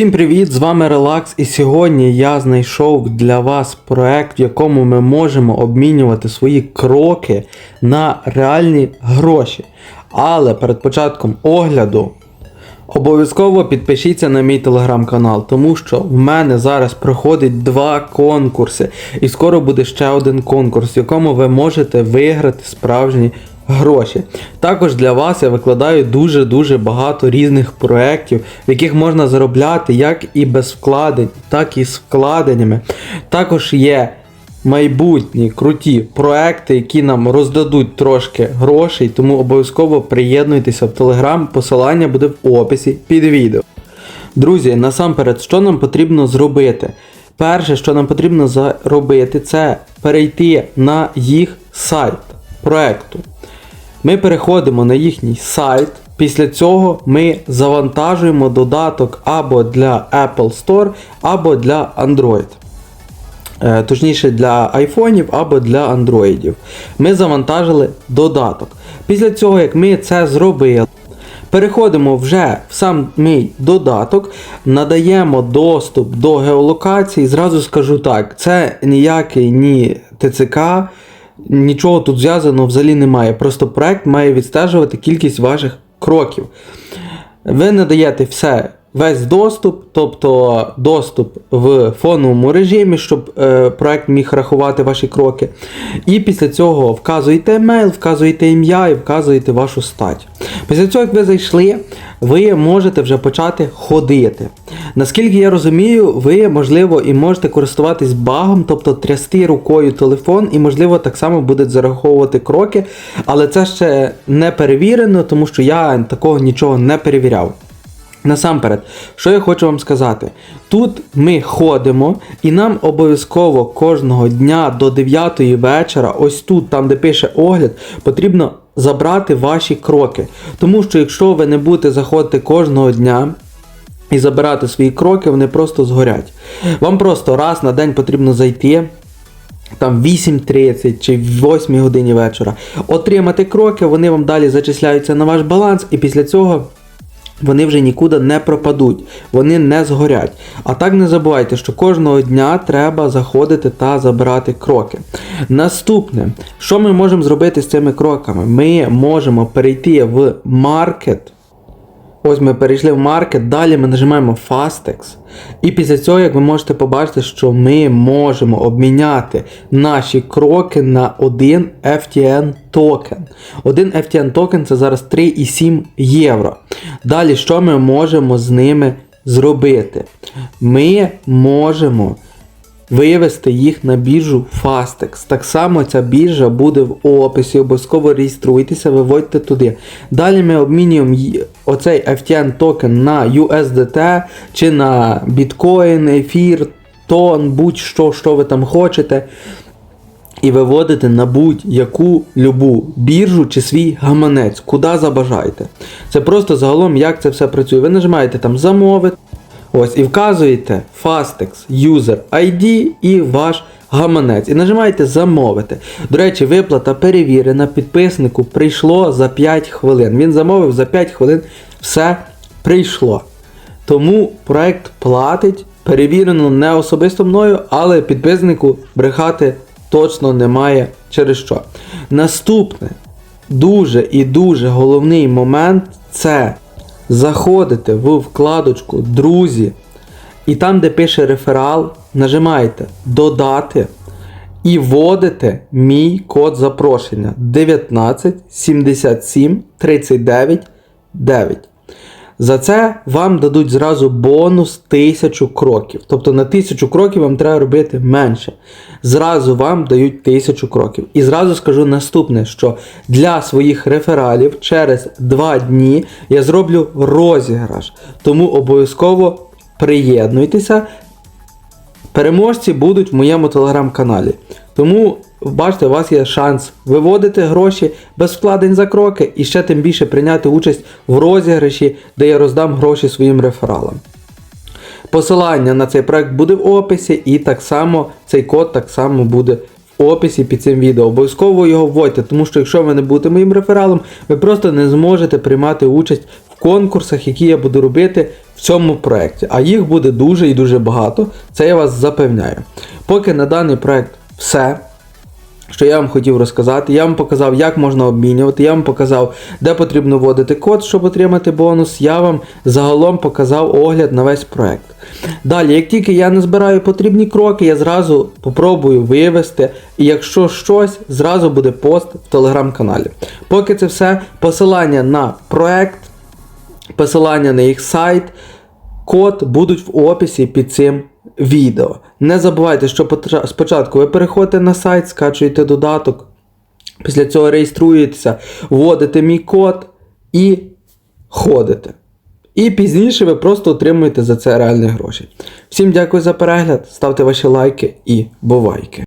Всім привіт! З вами Релакс, і сьогодні я знайшов для вас проект, в якому ми можемо обмінювати свої кроки на реальні гроші. Але перед початком огляду обов'язково підпишіться на мій телеграм-канал, тому що в мене зараз проходить два конкурси, і скоро буде ще один конкурс, в якому ви можете виграти справжні гроші. Також для вас я викладаю дуже-дуже багато різних проєктів, в яких можна заробляти як і без вкладень, так і з вкладеннями. Також є майбутні круті проекти, які нам роздадуть трошки грошей, тому обов'язково приєднуйтеся в Телеграм, посилання буде в описі під відео. Друзі, насамперед, що нам потрібно зробити? Перше, що нам потрібно зробити, це перейти на їх сайт проекту. Ми переходимо на їхній сайт. Після цього ми завантажуємо додаток або для Apple Store, або для Android. Е, Точніше для айфонів або для андроїдів. Ми завантажили додаток. Після цього, як ми це зробили, переходимо вже в сам мій додаток, надаємо доступ до геолокації. Зразу скажу так, це ніякий ні ТЦК, нічого тут зв'язаного взагалі немає. Просто проект має відстежувати кількість ваших кроків. Ви надаєте все, весь доступ, тобто доступ в фоновому режимі, щоб е, проект міг рахувати ваші кроки. І після цього вказуєте емейл, вказуєте ім'я і вказуєте вашу стать. Після цього, як ви зайшли, ви можете вже почати ходити. Наскільки я розумію, ви, можливо, і можете користуватись багом, тобто трясти рукою телефон, і, можливо, так само будуть зараховувати кроки, але це ще не перевірено, тому що я такого нічого не перевіряв. Насамперед, що я хочу вам сказати? Тут ми ходимо, і нам обов'язково кожного дня до 9 вечора, ось тут, там де пише огляд, потрібно забрати ваші кроки. Тому що якщо ви не будете заходити кожного дня, і забирати свої кроки, вони просто згорять. Вам просто раз на день потрібно зайти. Там 8.30 чи 8 годині вечора. Отримати кроки, вони вам далі зачисляються на ваш баланс, і після цього вони вже нікуди не пропадуть, вони не згорять. А так не забувайте, що кожного дня треба заходити та забирати кроки. Наступне, що ми можемо зробити з цими кроками? Ми можемо перейти в маркет. Ось ми перейшли в маркет, далі ми нажимаємо Fastex. І після цього, як ви можете побачити, що ми можемо обміняти наші кроки на один FTN токен. Один FTN токен це зараз 3,7 євро. Далі, що ми можемо з ними зробити? Ми можемо вивести їх на біржу Fastex. Так само ця біржа буде в описі, обов'язково реєструйтеся, виводьте туди. Далі ми обмінюємо оцей FTN токен на USDT чи на біткоін, ефір, тон, будь-що, що ви там хочете. І виводите на будь-яку любу біржу чи свій гаманець, куди забажаєте. Це просто загалом, як це все працює. Ви нажимаєте там замовити. Ось, і вказуєте Fastex User ID і ваш гаманець. І нажимаєте замовити. До речі, виплата перевірена, підписнику прийшло за 5 хвилин. Він замовив за 5 хвилин, все прийшло. Тому проект платить, перевірено не особисто мною, але підписнику брехати точно немає через що. Наступне дуже і дуже головний момент це заходите в вкладочку Друзі, і там, де пише реферал, нажимаєте Додати і вводите мій код запрошення 19 77 39 9. За це вам дадуть зразу бонус 1000 кроків. Тобто на 1000 кроків вам треба робити менше. Зразу вам дають 1000 кроків. І зразу скажу наступне, що для своїх рефералів через 2 дні я зроблю розіграш. Тому обов'язково приєднуйтеся. Переможці будуть в моєму телеграм-каналі. Тому, бачите, у вас є шанс виводити гроші без вкладень за кроки і ще тим більше прийняти участь в розіграші, де я роздам гроші своїм рефералам. Посилання на цей проект буде в описі, і так само цей код так само буде в описі під цим відео. Обов'язково його вводьте, тому що якщо ви не будете моїм рефералом, ви просто не зможете приймати участь в конкурсах, які я буду робити в цьому проєкті. А їх буде дуже і дуже багато. Це я вас запевняю. Поки на даний проєкт все що я вам хотів розказати. Я вам показав, як можна обмінювати, я вам показав, де потрібно вводити код, щоб отримати бонус. Я вам загалом показав огляд на весь проект. Далі, як тільки я не збираю потрібні кроки, я зразу попробую вивести. І якщо щось, зразу буде пост в телеграм-каналі. Поки це все, посилання на проект, посилання на їх сайт, код будуть в описі під цим відео. Не забувайте, що спочатку ви переходите на сайт, скачуєте додаток, після цього реєструєтеся, вводите мій код і ходите. І пізніше ви просто отримуєте за це реальні гроші. Всім дякую за перегляд, ставте ваші лайки і бувайки.